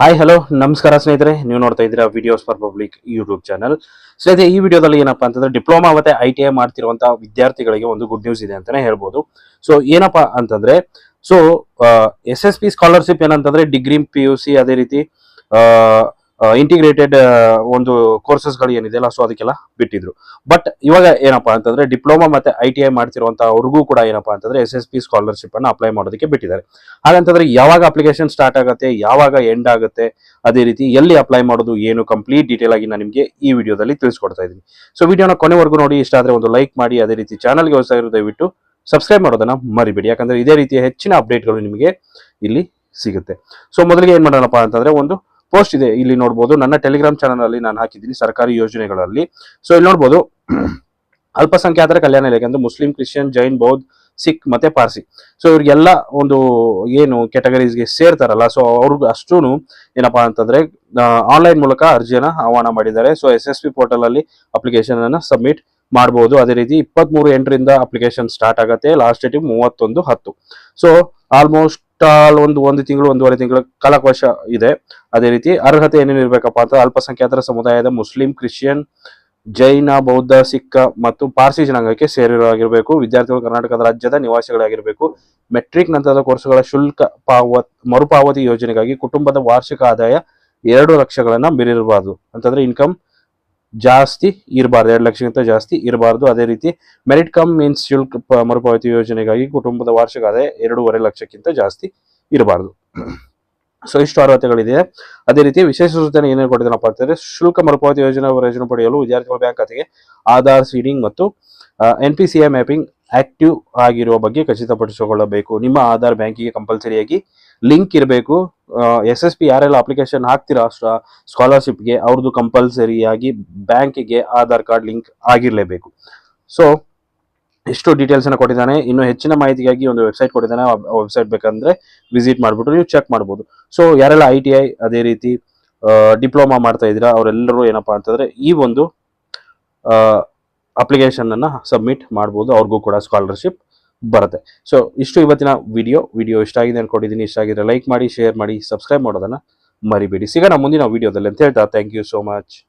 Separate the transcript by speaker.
Speaker 1: Hi hello ನಮಸ್ಕಾರ ಸ್ನೇಹಿತರೆ. ನೀವು ನೋಡ್ತಾ ಇದ್ದೀರಾ videos for public YouTube channel ಸ್ನೇಹಿತರೆ, ಈ ವಿಡಿಯೋದಲ್ಲಿ ಏನಪ್ಪಾ ಅಂತಂದ್ರೆ ಡಿಪ್ಲೊಮಾ ಮತ್ತೆ ಐ ಟಿ ಐ ಮಾಡ್ತಿರುವಂತಹ ವಿದ್ಯಾರ್ಥಿಗಳಿಗೆ ಒಂದು ಗುಡ್ ನ್ಯೂಸ್ ಇದೆ ಅಂತಾನೆ ಹೇಳ್ಬೋದು. ಸೊ ಏನಪ್ಪಾ ಅಂತಂದ್ರೆ so S S P scholarship ಏನಂತಂದ್ರೆ ಡಿಗ್ರಿ ಪಿ ಯು ಸಿ ಅದೇ ರೀತಿ ಇಂಟಿಗ್ರೇಟೆಡ್ ಒಂದು ಕೋರ್ಸಸ್ಗಳು ಏನಿದೆಯಲ್ಲ ಸೊ ಅದಕ್ಕೆಲ್ಲ ಬಿಟ್ಟಿದ್ರು. ಬಟ್ ಇವಾಗ ಏನಪ್ಪಾ ಅಂತಂದ್ರೆ ಡಿಪ್ಲೊಮಾ ಮತ್ತೆ ಐ ಟಿ ಐ ಮಾಡ್ತಿರುವಂತಹ ಅವ್ರಿಗೂ ಕೂಡ ಏನಪ್ಪಾ ಅಂತಂದ್ರೆ ಎಸ್ ಎಸ್ ಪಿ ಸ್ಕಾಲರ್ಶಿಪ್ ಅನ್ನ ಅಪ್ಲೈ ಮಾಡೋದಕ್ಕೆ ಬಿಟ್ಟಿದ್ದಾರೆ. ಹಾಗಂತಂದ್ರೆ ಯಾವಾಗ ಅಪ್ಲಿಕೇಶನ್ ಸ್ಟಾರ್ಟ್ ಆಗುತ್ತೆ, ಯಾವಾಗ ಎಂಡ್ ಆಗುತ್ತೆ, ಅದೇ ರೀತಿ ಎಲ್ಲಿ ಅಪ್ಲೈ ಮಾಡೋದು, ಏನು ಕಂಪ್ಲೀಟ್ ಡೀಟೇಲ್ ಆಗಿ ನಾನು ನಿಮಗೆ ಈ ವಿಡಿಯೋದಲ್ಲಿ ತಿಳಿಸ್ಕೊಡ್ತಾ ಇದ್ದೀನಿ. ಸೊ ವಿಡಿಯೋನ ಕೊನೆವರೆಗೂ ನೋಡಿ, ಇಷ್ಟ ಆದ್ರೆ ಒಂದು ಲೈಕ್ ಮಾಡಿ, ಅದೇ ರೀತಿ ಚಾನಲ್ಗೆ ಹೊಸ ದಯವಿಟ್ಟು ಸಬ್ಸ್ಕ್ರೈಬ್ ಮಾಡೋದನ್ನ ಮರಿಬೇಡಿ. ಯಾಕಂದ್ರೆ ಇದೇ ರೀತಿಯ ಹೆಚ್ಚಿನ ಅಪ್ಡೇಟ್ಗಳು ನಿಮಗೆ ಇಲ್ಲಿ ಸಿಗುತ್ತೆ. ಸೊ ಮೊದಲಿಗೆ ಏನ್ ಮಾಡೋಣಪ್ಪ ಅಂತಂದ್ರೆ ಒಂದು ಪೋಸ್ಟ್ ಇದೆ, ಇಲ್ಲಿ ನೋಡ್ಬೋದು. ನನ್ನ ಟೆಲಿಗ್ರಾಮ್ ಚಾನಲ್ ಅಲ್ಲಿ ನಾನು ಹಾಕಿದ್ದೀನಿ ಸರ್ಕಾರಿ ಯೋಜನೆಗಳಲ್ಲಿ. ಸೊ ಇಲ್ಲಿ ನೋಡ್ಬೋದು. ಅಲ್ಪಸಂಖ್ಯಾತರ ಕಲ್ಯಾಣ ಇಲಾಖೆ ಅಂದ್ರೆ ಮುಸ್ಲಿಂ, ಕ್ರಿಶ್ಚಿಯನ್, ಜೈನ್, ಬೌದ್ಧ, ಸಿಖ್ ಮತ್ತೆ ಪಾರ್ಸಿ. ಸೊ ಇವ್ರಿಗೆಲ್ಲ ಒಂದು ಏನು ಕೆಟಗರೀಸ್ಗೆ ಸೇರ್ತಾರಲ್ಲ ಸೊ ಅವ್ರಿಗೆ ಅಷ್ಟೂ ಏನಪ್ಪಾ ಅಂತಂದ್ರೆ ಆನ್ಲೈನ್ ಮೂಲಕ ಅರ್ಜಿಯನ್ನ ಆಹ್ವಾನ ಮಾಡಿದ್ದಾರೆ. So S S P portal ಅಲ್ಲಿ ಅಪ್ಲಿಕೇಶನ್ ಅನ್ನು ಸಬ್ಮಿಟ್ ಮಾಡಬಹುದು ಅದೇ ರೀತಿ ಇಪ್ಪತ್ಮೂರು ಎಂಟರಿಂದ ಅಪ್ಲಿಕೇಶನ್ ಸ್ಟಾರ್ಟ್ ಆಗುತ್ತೆ. ಲಾಸ್ಟ್ ಡೇಟ್ ಮೂವತ್ತೊಂದು ಹತ್ತು. ಸೊ ಆಲ್ಮೋಸ್ಟ್ ಆಲ್ ಒಂದು ಒಂದು ತಿಂಗಳು, ಒಂದೂವರೆ ತಿಂಗಳ ಕಾಲಾವಕಾಶ ಇದೆ. ಅದೇ ರೀತಿ ಅರ್ಹತೆ ಏನೇನು ಇರಬೇಕಪ್ಪ ಅಂತ ಅಲ್ಪಸಂಖ್ಯಾತರ ಸಮುದಾಯದ ಮುಸ್ಲಿಂ, ಕ್ರಿಶ್ಚಿಯನ್, ಜೈನ, ಬೌದ್ಧ, ಸಿಖ್ ಮತ್ತು ಪಾರ್ಸಿ ಜನಾಂಗಕ್ಕೆ ಸೇರಿರೋಗಿರಬೇಕು ವಿದ್ಯಾರ್ಥಿಗಳು ಕರ್ನಾಟಕದ ರಾಜ್ಯದ ನಿವಾಸಿಗಳಾಗಿರಬೇಕು. ಮೆಟ್ರಿಕ್ ನಂತರದ ಕೋರ್ಸುಗಳ ಶುಲ್ಕ ಪಾವತ್, ಮರುಪಾವತಿ ಯೋಜನೆಗಾಗಿ ಕುಟುಂಬದ ವಾರ್ಷಿಕ ಆದಾಯ ಎರಡು ಲಕ್ಷಗಳನ್ನ ಮೀರಿರಬಾರ್ದು. ಅಂತಂದ್ರೆ ಇನ್ಕಮ್ ಜಾಸ್ತಿ ಇರಬಾರ್ದು, ಎರಡು ಲಕ್ಷಕ್ಕಿಂತ ಜಾಸ್ತಿ ಇರಬಾರ್ದು. ಅದೇ ರೀತಿ ಮೆರಿಟ್ ಕಮ್ ಮೀನ್ಸ್ ಶುಲ್ಕ ಮರುಪಾವತಿ ಯೋಜನೆಗಾಗಿ ಕುಟುಂಬದ ವಾರ್ಷಿಕ ಆದಾಯ ಎರಡೂವರೆ ಲಕ್ಷಕ್ಕಿಂತ ಜಾಸ್ತಿ ಇರಬಾರ್ದು. ಸೊ ಇಷ್ಟು ಅರ್ಹತೆಗಳಿದೆ. ಅದೇ ರೀತಿ ವಿಶೇಷ ಸೂಚನೆ ಏನೇನು ಕೊಟ್ಟಿದ್ದೇನಪ್ಪ ಅಂತಂದ್ರೆ, ಶುಲ್ಕ ಮರುಪಾವತಿ ಯೋಜನೆ ಪ್ರಯೋಜನ ಪಡೆಯಲು ವಿದ್ಯಾರ್ಥಿಗಳ ಬ್ಯಾಂಕ್ ಖಾತೆಗೆ ಆಧಾರ್ ಸೀಡಿಂಗ್ ಮತ್ತು N P C mapping active ಆಗಿರುವ ಬಗ್ಗೆ ಖಚಿತಪಡಿಸಿಕೊಳ್ಳಬೇಕು. ನಿಮ್ಮ ಆಧಾರ್ ಬ್ಯಾಂಕಿಗೆ ಕಂಪಲ್ಸರಿಯಾಗಿ ಲಿಂಕ್ ಇರಬೇಕು. ಎಸ್ ಎಸ್ ಪಿ ಯಾರೆಲ್ಲ ಅಪ್ಲಿಕೇಶನ್ ಹಾಕ್ತಿರೋ ಸ್ಕಾಲರ್ಶಿಪ್ಗೆ ಅವ್ರದ್ದು ಕಂಪಲ್ಸರಿಯಾಗಿ ಬ್ಯಾಂಕಿಗೆ ಆಧಾರ್ ಕಾರ್ಡ್ ಲಿಂಕ್ ಆಗಿರಲೇಬೇಕು. ಸೊ ಎಷ್ಟು ಡೀಟೇಲ್ಸ್ ಅನ್ನ ಕೊಟ್ಟಿದ್ದಾನೆ. ಇನ್ನು ಹೆಚ್ಚಿನ ಮಾಹಿತಿಗಾಗಿ ಒಂದು ವೆಬ್ಸೈಟ್ ಕೊಟ್ಟಿದ್ದಾನೆ. ವೆಬ್ಸೈಟ್ ಬೇಕಂದ್ರೆ ವಿಸಿಟ್ ಮಾಡಿಬಿಟ್ಟು ನೀವು ಚೆಕ್ ಮಾಡ್ಬೋದು. ಸೊ ಯಾರೆಲ್ಲ ಐ ಐ ಅದೇ ರೀತಿ ಡಿಪ್ಲೊಮಾ ಮಾಡ್ತಾ ಇದ್ದೀರಾ, ಅವರೆಲ್ಲರೂ ಏನಪ್ಪಾ ಅಂತಂದ್ರೆ ಈ ಒಂದು ಅಪ್ಲಿಕೇಶನ್ ಅನ್ನ ಸಬ್ಮಿಟ್ ಮಾಡ್ಬೋದು. ಅವ್ರಿಗೂ ಕೂಡ ಸ್ಕಾಲರ್ಶಿಪ್ ಬರುತ್ತೆ. ಸೊ ಇಷ್ಟು ಇವತ್ತಿನ ವಿಡಿಯೋ ವಿಡಿಯೋ ಇಷ್ಟ ಆಗಿದೆ ಅನ್ಕೊಂಡಿದ್ದೀನಿ. ಇಷ್ಟ ಆಗಿದ್ರೆ ಲೈಕ್ ಮಾಡಿ ಶೇರ್ ಮಾಡಿ ಸಬ್ಸ್ಕ್ರೈಬ್ ಮಾಡೋದನ್ನ ಮರಿಬೇಡಿ. ಸಿಗೋಣ ಮುಂದಿನ ವಿಡಿಯೋದಲ್ಲಿ ಅಂತ ಹೇಳ್ತಾ ಥ್ಯಾಂಕ್ ಯು ಸೋ ಮಚ್